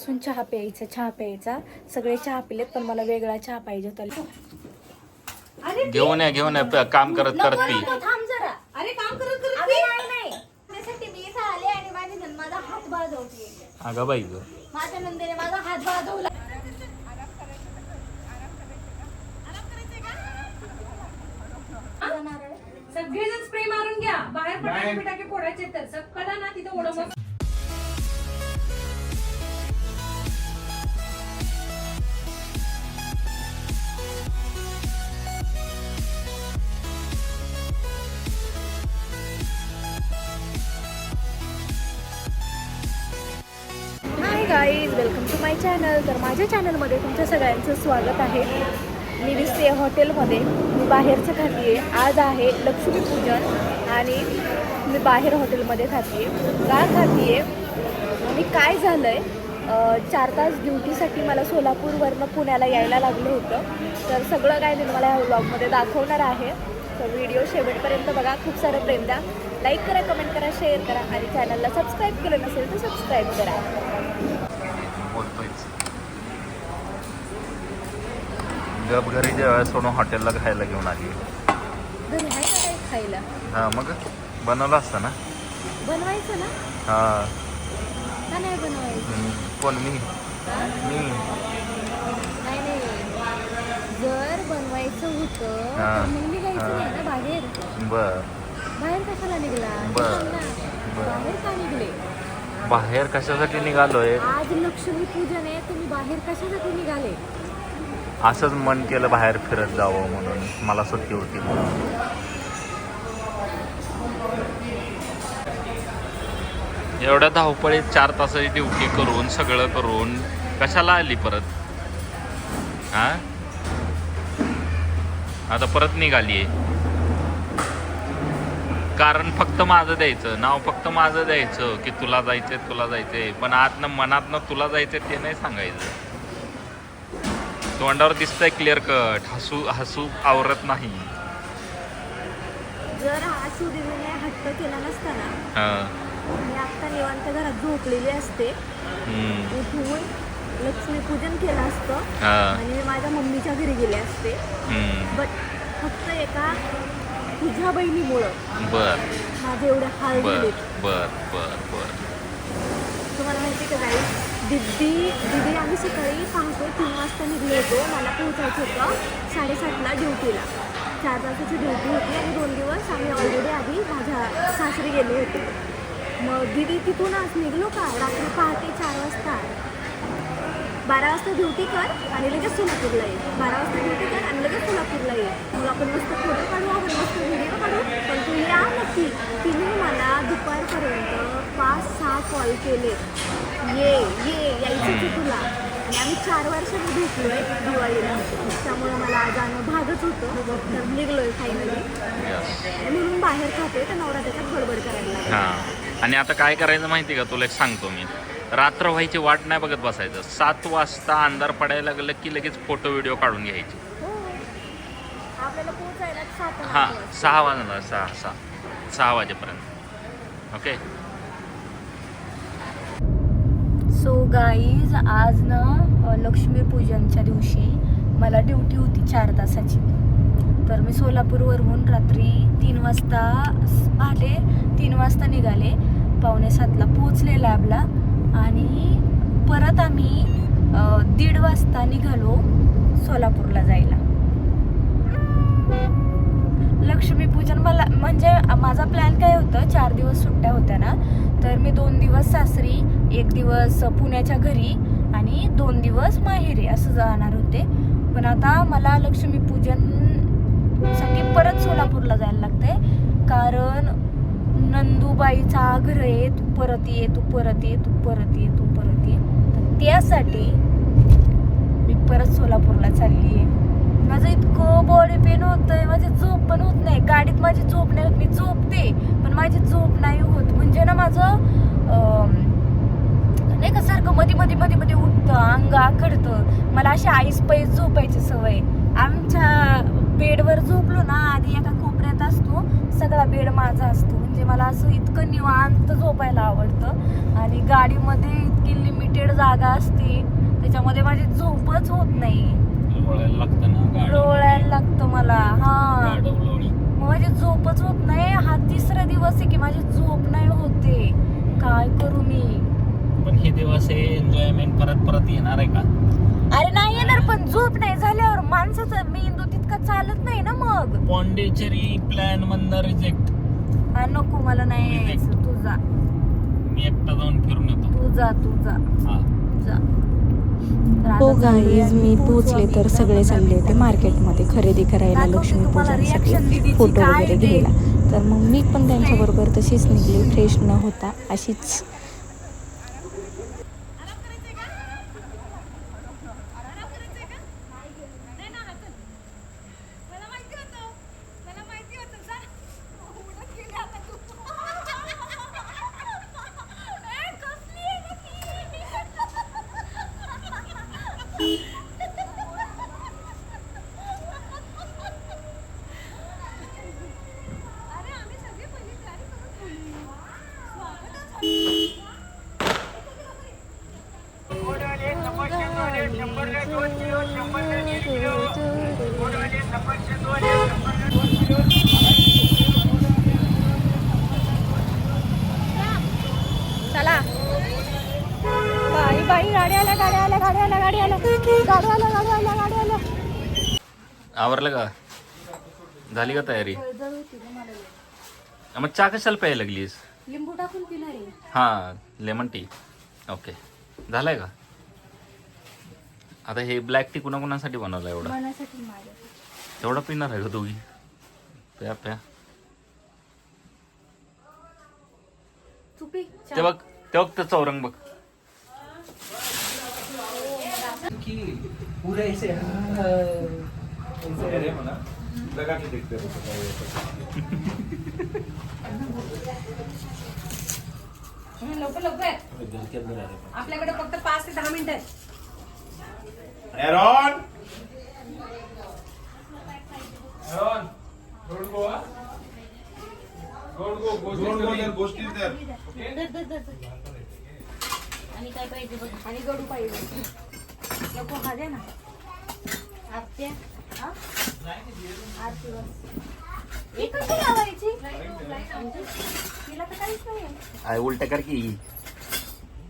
असून चहा प्यायचा चहा प्यायचा. सगळे चहा पिलेत पण मला वेगळा चहा पाहिजे होता. घेऊन या घेऊन या काम करत करत पी. थांब जरा. अरे काम करत करत अगं नाही नाही. त्यासाठी मी इथं आले आणि माझी नंद माझा हात बाजवते. अगं बाई ग. माझ्या नंदेने माझा हात बाजवला. सगळेजण स्प्रे मारून घ्या. बाहेर फटाके फटाके फोडायचे तर. सगळं ना तिथं ओढ टू माय चॅनल तर माझ्या चॅनलमध्ये तुमच्या सगळ्यांचं स्वागत आहे. मी दिसते हॉटेलमध्ये. मी बाहेरचं खाते आज आहे लक्ष्मीपूजन आणि मी बाहेर हॉटेलमध्ये खाते का खाते आणि काय झालं आहे चार तास ड्युटीसाठी मला सोलापूरवरनं पुण्याला यायला लागलं होतं. तर सगळं काय मी तुम्हाला ह्या व्लॉगमध्ये दाखवणार आहे. तर व्हिडिओ शेवटपर्यंत बघा. खूप सारं प्रेम द्या. लाईक करा कमेंट करा शेअर करा आणि चॅनलला सबस्क्राईब केलं नसेल तर सबस्क्राईब करा. गप घरी जेव्हा सोडून हॉटेलला खायला घेऊन आली घरी आहे का काही खायला हा मग बनवलं असतं ना बनवायचं ना हा का नाही बनवायचं हम्म. कोण मी हा? मी नाही नाही जर बनवायचं होतं हा. तर मग निघायचं. नाही ना बाहेर बर बाहेर कशाला निघला बरं. निघाल ना. बरं. बाहेर का निघले बाहेर कशासाठी निघालोय आज लक्ष्मी पूजन आहे तुम्ही बाहेर कशासाठी निघाले असंच मन केलं बाहेर फिरत जावं म्हणून. मला सुट्टी होती. म्हणून एवढ्या धावपळीत चार तासाची ड्युटी करून सगळं करून कशाला आली परत? हा आता परत निघाली कारण फक्त माझं द्यायचं. नाव फक्त माझं द्यायचं की तुला जायचंय तुला जायचंय. पण आतनं मनातनं तुला जायचंय ते नाही सांगायचं. तोंडावर दिसतंय क्लिअर कट हसू हसू आवरत नाही. जर हा सूर्यने हट्ट केला नसता ना हा. मी आत्ता निवांत घरात झोपलेली असते. हम्म. उठून लक्ष्मीपूजन केलं असतं. हा. आणि मी माझ्या मम्मीच्या घरी गेले असते. हम्म. बट फक्त एका तुझ्या बहिणीमुळं. बर. माझे एवढे हाल बर झाले बर बर बर. तुम्हाला माहिती का काही दिदी दिदी आम्ही सकाळी सांगतो तीन वाजता निघलो होतो मला पोहोचायचं होतं. साडेसातला ड्युटीला. चार तासाची ड्युटी होती आणि दोन दिवस आम्ही ऑलरेडी आधी माझ्या सासरी गेले होते. मग दिदी तिथूनच निघलो का? रात्री पहाटे चार वाजता. बारा वाजता ड्युटी कर आणि लगेच सोलापूरला ये. बारा वाजता ड्युटी कर आणि लगेच सोलापूरला ये. मग आपण मस्त फोटो काढू आपण मस्त व्हिडिओ काढू. पण तू या नक्की. तिने मला दुपारपर्यंत पाच सहा कॉल केले. ये ये यायचं की तुला. आणि आम्ही चार वर्षांनी भेटलोय दिवाळीला. त्यामुळे मला जाणं भागच होतं. तर निघलोय फायनली यस म्हणून बाहेर खाते तर नवरा त्याच्यात गडबड करायला लागला. हा. आणि आता काय करायचं माहिती का? तुला एक सांगतो मी. रात्र व्हायची वाट नाही बघत बसायचं. सात वाजता अंधार पडायला लागलं की लगेच फोटो व्हिडिओ काढून घ्यायचे. हो. हा वाजता. सहा वाजणार सहा सहा सहा वाजेपर्यंत. ओके सो गाईज आज ना लक्ष्मीपूजनच्या दिवशी मला ड्युटी होती चार तासाची. तर मी सोलापूरवरून रात्री तीन वाजता आले तीन वाजता निघाले. पावणे सातला पोचले लॅबला आणि परत आम्ही दीड वाजता निघालो सोलापूरला जायला. लक्ष्मीपूजन मला म्हणजे माझा प्लॅन काय होतं चार दिवस सुट्ट्या होत्या ना तर मी दोन दिवस सासरी एक दिवस पुण्याच्या घरी आणि दोन दिवस माहेरी असं जाणार होते. पण आता मला लक्ष्मीपूजनसाठी परत सोलापूरला जायला लागतंय. कारण नंदूबाईचा आग्रह आहे तू परत ये तू परत ये तू परत ये तू परत ये. तर त्यासाठी मी परत सोलापूरला चालली आहे माझं इतकं बॉडी पेन होतंय माझी झोप पण होत नाही. गाडीत माझी झोप नाही होत मी झोपते पण माझी झोप नाही होत. म्हणजे ना माझं नाही का सारखं मध्ये मध्ये मध्ये मध्ये उठतं अंग आखडतं. मला अशी आईस पैस झोपायची सवय. आमच्या बेडवर झोपलो ना आधी एका कोपऱ्यात असतो सगळा बेड माझा असतो. म्हणजे मला असं इतकं निवांत झोपायला आवडतं. आणि गाडीमध्ये इतकी लिमिटेड जागा असते त्याच्यामध्ये माझी झोपच होत नाही लोळायला लागतं ना गाडी. रोळायला लागतं मला हा गाडव लोळी. मग माझी झोपच होत नाही हा तिसरा दिवस आहे की माझी झोप नाही होते. काय करू मी? पण हे दिवस हे एन्जॉयमेंट परत परत येणार आहे का? अरे नाही येणार पण झोप नाही झाल्यावर माणसाचा मेंदू तितका चालत नाही ना मग. पॉंडिचेरी प्लॅन मधनं रिजेक्ट हा नको मला नाही यायचं. तू जा. मी एकटा जाऊन फिरून येतो. तू जा तू जा. हा. जा. तर हो आता गाईज मी पोचले तर सगळे चालले होते मार्केटमध्ये खरेदी करायला लक्ष्मीपूजनसाठी फोटो वगैरे. घ्यायला. तर मग मी पण त्यांच्याबरोबर तशीच निघली. फ्रेश न होता अशीच चला. बाई बाई गाडी आल्या गाडी आल्या गाडी आल्या गाडी आल्या. गाडी आल्या गाडी आल्या गाडी आल्या. आवरलं का? झाली का तयारी? मग चहा कशाला प्यायला लागलीस? लिंबू टाकून पिणार आहे. हा लेमन टी. ओके. झालाय का? आता हे ब्लॅक टी कुणाकुणासाठी बनवलं एवढं? मनासाठी माझ्या. तेवढं पिणार आहे का दोघी प्या प्या. तू ते बघ ते बघ त्याचा औरंग बघ. पूरा ऐसे ऐसे लगा के देखते लवकर लवकर. आपल्याकडे फक्त पाच ते दहा मिनिटं आहेत. एरॉन गोष्टी आणि गडू पाहिजे. नको हा दे ना. आरती हा? आरती बस. ही कशी लावायची. तिला तर काहीच नाही आय उलट कर की.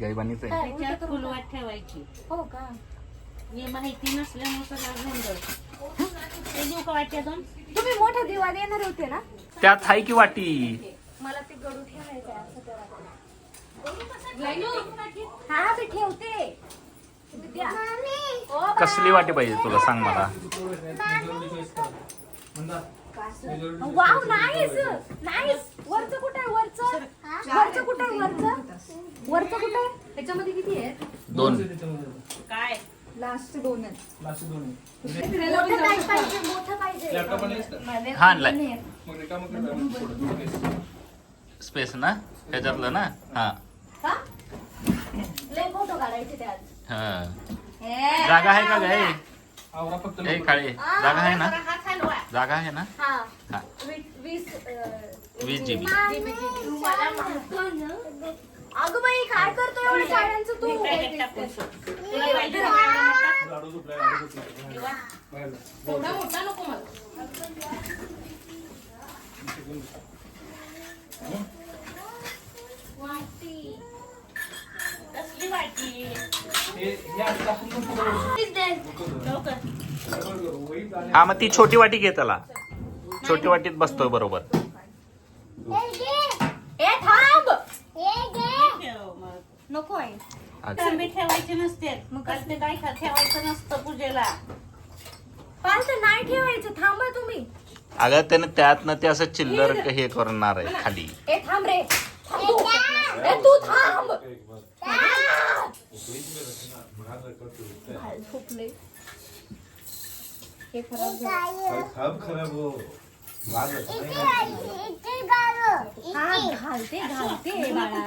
गायबानीच आहे काय, उलटं त्याच्यात करू फुलवाट ठेवायची. हो का? हे माहिती नसल्यामुळे सगळा गोंधळ ते देऊ का वाट्या दोन तुम्ही मोठा दिवा देणार होते ना? त्यात हाय की वाटी? मला ते गडू ठेवायचं आहे असं. हा मी ठेवते. तुम्ही द्या. ओ बा. कसली वाटी पाहिजे तुला सांग मला. वाव नाईस नाईस वरचं कुठं आहे? वरचं? वरचं कुठं आहे? वरचं? वरचं कुठं आहे? त्याच्यामध्ये किती आहेत? दोन. काय? लास्ट दोन फिरायला पण मोठं जाऊ काय शकतो. पाहिजे मोठं पाहिजे. हा आणलाय स्पेस ना? ह्याच्यातलं ना? हा. का लय फोटो काढायचे त्यात. हा. हे. जागा आहे का ग ए काळे जागा आहे ना? हात हलवा. जागा आहे ना? हा. हा. वीस GB. अगं बाई काय करतो एवढ्या साड्यांचं तू? मोठा? नको मला. कसली वाटी? लवकर. हा मग ती छोटी वाटी घे त्याला. छोटी वाटीत बसतोय बरोबर ए थांब ठेव मग. नको आहे. अच्छा. तांबे ठेवायचे नसते. मग ते काय ठेवायचं नसतं पूजेला. पाच नाही ठेवायचं थांबा तुम्ही. अगं त्याने त्यातनं ते असं चिल्लर हे करणार आहे खाली. ए थांब रे. थांब. तू. ए तू थांब. झोपले. हे खराब झालं. सब खराब हो हा घालते घालते बाळा.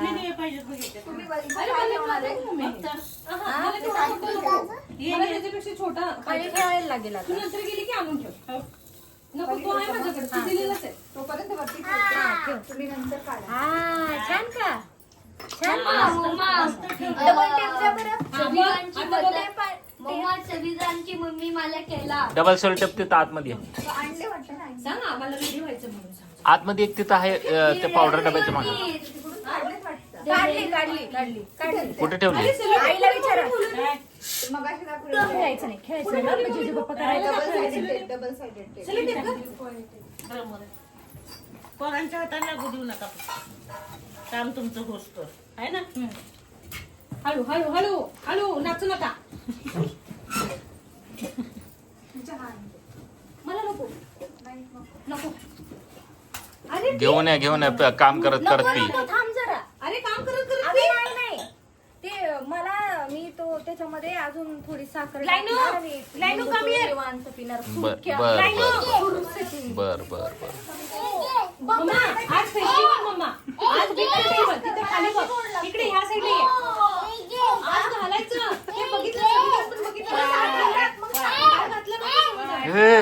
छोटा खाली ठेवायला लागेल आता नंतर गेली की आणून ठेव नको तो आहे माझ्याकडे तू दिलेलाच आहे तोपर्यंत वरती ठेवते. तुम्ही नंतर काढा हा छान का छान डबल टेप द्या बरं आता बघा. मम्मा संविधानची मम्मी मला केला डबल सोल्टप तिथं आतमध्ये आहे. सांग आम्हाला व्हायचं म्हणून सांग. आतमध्ये एक तिथं आहे अं, ते पावडर डब्याच्या मागे. काढलेच वाटतं. काढली काढली काढली काढली. कुठे ठेवली? आईला विचारा. खेळायचं नाही खेळायचं जिजू डबल साइडेड टेप टेप. पोरांच्या हाताला लागू देऊ नका काम तुमचं होस्त आहे ना? हळू हळू हळू हळू नाचू नका. मला नको. नको. अरे घेऊन या घेऊन या काम करत करत नको, थांब जरा. अरे काम करत करत अरे. नाही नाही. ते मला मी तो त्याच्यामध्ये अजून थोडी साखर लाईनो, टाकणार आणि लाईनो, मग come तो here. निवांत पिणार बर. बर. बर बर. बर बर मम्मा आज फेस्टिवल मम्मा. आज बी फेस्टिवल तिथे खाली बघ. इकडे ह्या साईडला ये. आज घालायचं. ते बघितलं सगळीकडे पण बघितलं. आज घातलं नव्हतं सगळीकडे. हे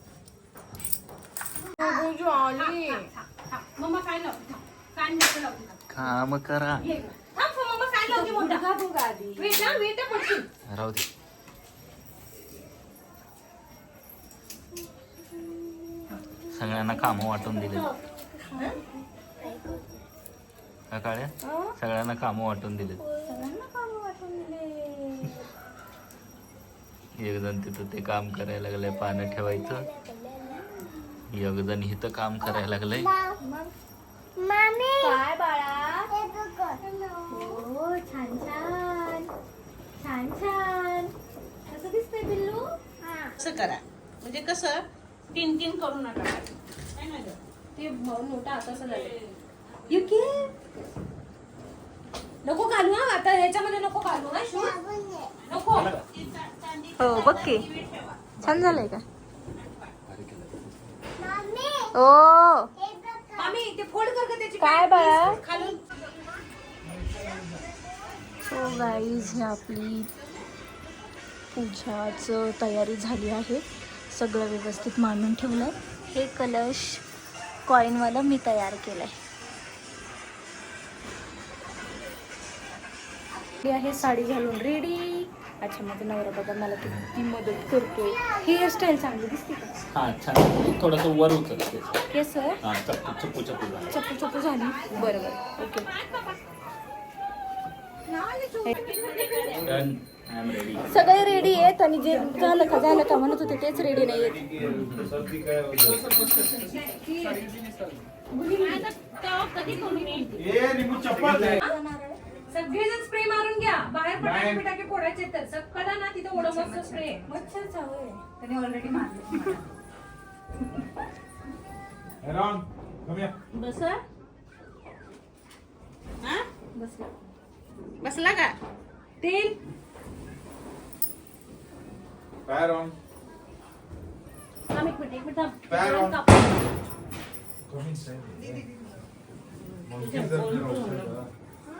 काम करा. राहू दे. सगळ्यांना काम वाटून दिले. हा सगळ्यांना काम वाटून दिले. एक जण तिथं ते काम करायला लागलंय पानं ठेवायचं. जण इथं काम करायला लागलंय. काय बाळा? हो छान छान. छान छान. कसं दिसतंय बिल्लू असं करा. म्हणजे कसं? तीन तीन करू नका. है ना? ते भाऊ नोटा आता असं झालं युकी नको घालू हा. आता ह्याच्यामध्ये नको घालू हा शूज नको. हो बघ की. छान झालंय का? ओ. मामी ते फोल्ड कर गं त्याची काय बाळा? खालून. सो गाईज ही आपली पूजाचं तयारी झाली आहे. सगळं व्यवस्थित मांडून ठेवलं हे कलश कॉईनवाला मी तयार केलं आहे आहे साडी घालून रेडी अच्छा माझा नवरा बघा मला किती मदत करतोय. हेअरस्टाईल चांगली दिसते का? हा छान थोडस वर उचल केस हा चप्पू चप्पू चप्पू झालं. चप्पू चप्पू झाली. बरं बरं. Okay done I am ready सगळे रेडी आहेत आणि जे झालं का झालं का म्हणत होते तेच रेडी नाही आहेत. ए चप्पल दे. सगळेजण स्प्रे मारून घ्या. बाहेर फटाके फटाके फोडायचे तर सगळा ना तिथं ओडोमॉसचा स्प्रे मच्छर त्याने ऑलरेडी मारलं. बस बसला. का? तेल. काय रॉन थांब एक मिनिट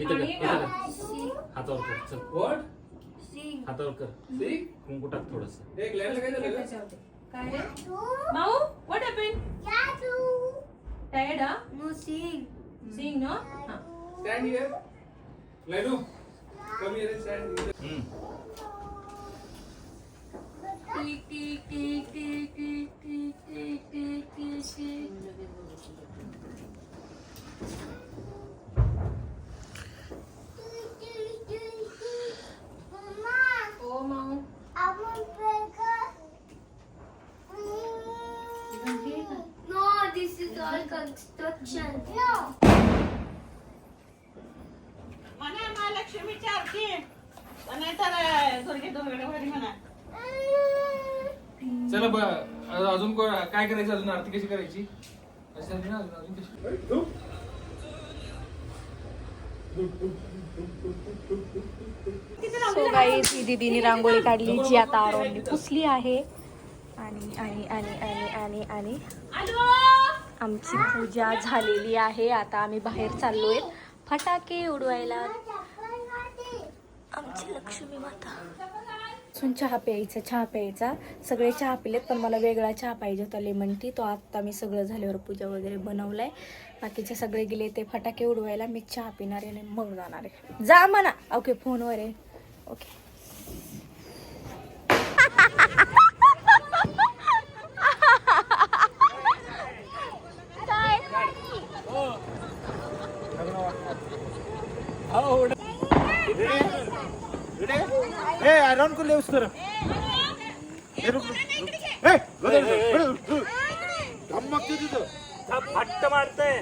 इथं कर, का? इथं कर. हातावर कर. चल वॉट हातावर कर. सी कुंकू टाक थोडस. एक लाईन काय झालं त्याच्यावरती. काय रे? माऊ व्हॉट हॅपन टायर्ड हा? No sing. Sing no? हा. Stand here लाईनो come here stand tick tick tick tick tick tick tick tick tick tick म्हणा महालक्ष्मीची आरती नाहीतर दुर्गे दुर्गडे भरी म्हणा. चला ब अजून को- काय करायचं? अजून आरती कशी करायची? अशी झाली ना अजून अजून कशी सो गाईस ही दीदीने रांगोळी काढली जी आता आरोनने पुसली आहे. आणि आणि आणि आणि आणि आणि आमची पूजा झालेली आहे. आता आम्ही बाहेर चाललो आहे फटाके उडवायला. आमची लक्ष्मी माता. असून चहा प्यायचा चहा प्यायचा. सगळे चहा पिलेत पण मला वेगळा चहा पाहिजे होता लेमन टी. तो आत्ता मी सगळं झाल्यावर पूजा वगैरे बनवलाय. बाकीचे सगळे गेले ते फटाके उडवायला. मी चहा पिणार आहे आणि मग जाणार आहे. जा म्हणा. ओके फोनवर आहे. ओके. गदर धमक दे तिथं फट्ट मारतंय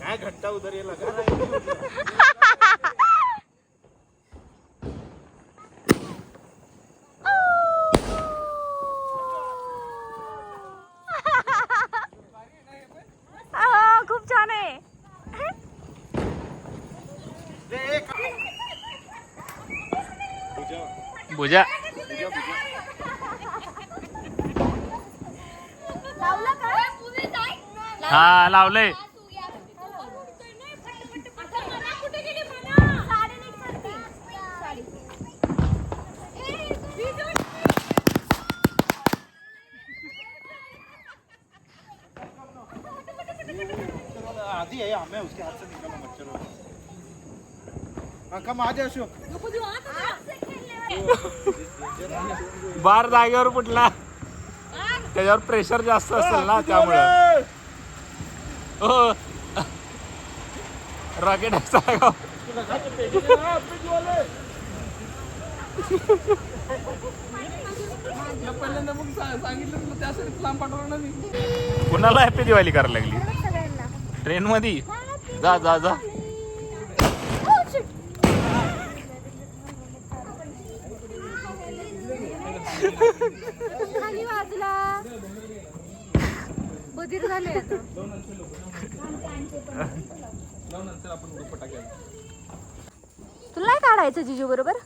काय घंटा उधर ये लगा खूप छान आहे पूजा हा लावलंय. आधी है हमें उसके हाथ से निकाला मच्छर कम आ जा अशोक बार जागेवर फुटला त्याच्यावर प्रेशर जास्त असेल ना त्यामुळे. हो रॉकेट पहिल्यांदा मग सांगितलं तुला त्यासाठी लांब पाठवलं ना मी कुणाला हॅपी दिवाळी करायला लागली? ट्रेन मध्ये जा जा जा खाली वाजला बधीर झाले आता. तुला नाही काढायचं जिजू बरोबर?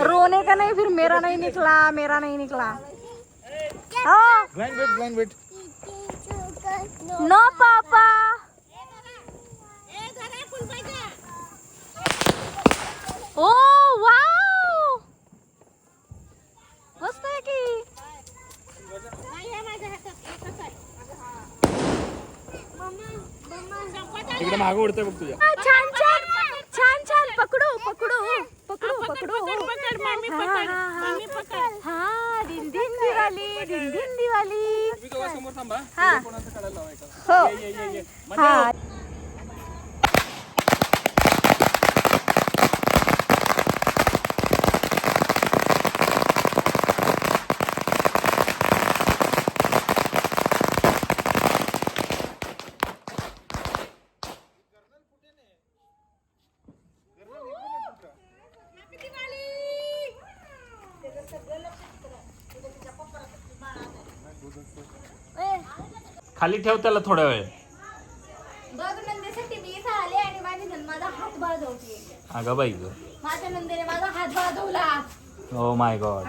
रोने का नाही फिर? मेरा नाही निकला मेरा नाही निकला. हो. नो पापा. ओ वाव मस्त आहे की तिकडे मागं उडतंय बघ तुझ्या. हा, छान छान. छान छान. पकडू पकडू पकडू पकडू हा, हा, हा. हा. दिन दिन दिवाळी दिन दिन दिवाळी. मी तेव्हा समोर थांबा? हा. कोणाचं काढायला लावायचं? हो. हा. खाली ठेव त्याला थोडा वेळ. बघ नंदेसाठी मी इथं आले आणि माझी नंद माझा हात बाजवते अगं बाई ग. माझ्या नंदेने माझा हात बाजवला ओ माय गॉड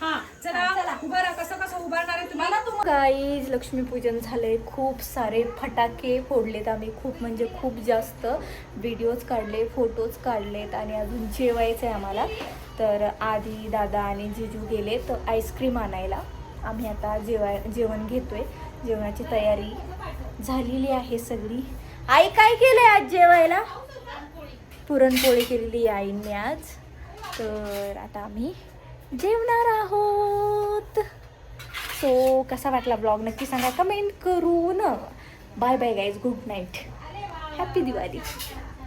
हा चला उभं राहा. कसं कसं उभारणार आहे तुम्ही? गाईज लक्ष्मीपूजन झालंय. खूप सारे फटाके फोडलेत आम्ही. खूप म्हणजे खूप जास्त व्हिडिओज काढले फोटोज काढलेत आणि अजून जेवायचं आहे आम्हाला. तर आधी दादा आणि जिजू गेले तर आईस्क्रीम आणायला. आम्ही आता जेवाय जेवण घेतोय. जेवणाची तयारी झालेली आहे सगळी. आई काय केलंय आज जेवायला? पुरणपोळी केलेली आईने आज. तर आता आम्ही जेवणार आहोत. सो कसा वाटला ब्लॉग नक्की सांगा. कमेंट करून. Bye bye guys good night happy Diwali